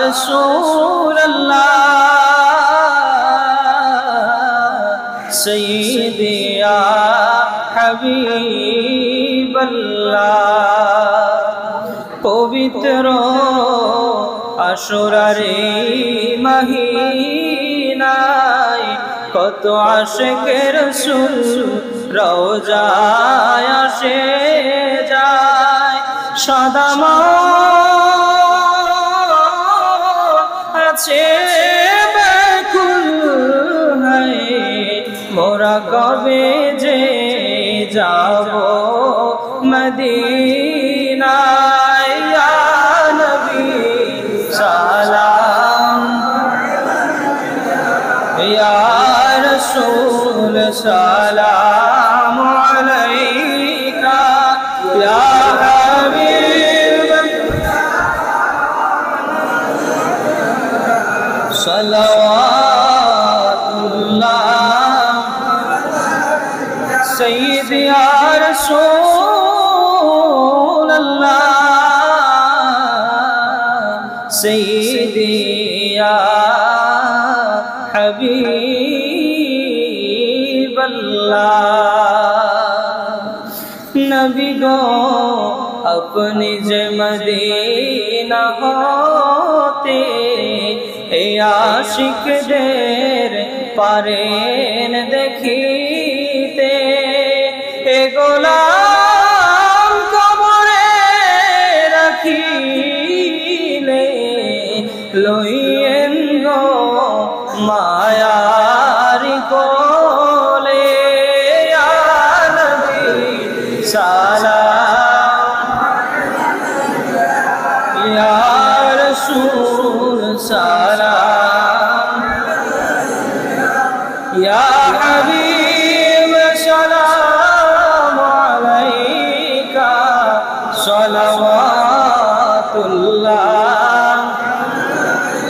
رسول الله سيدي يا حبيب الله পবিত্র আসরারে মহিনায় কত আশেকের সুর রোজায় আসে যায় সাদামা আছে ব্যাকুল হয় মোরা কবে যে যাব মদিনায়? নবী সালাম। ইয়া রাসূল সালাম। صلوات اللہ سید یا رسول اللہ سید یا حبیب اللہ نبی گو اپنی جمدینہ ہوتے আশিকদের পারেন দেখিতে। এ গোলাম কবরে রাখিলে লইয়েন গো মায়ারি কোলে। ইয়া নবী সালাম ইয়া ইয়া হাবিব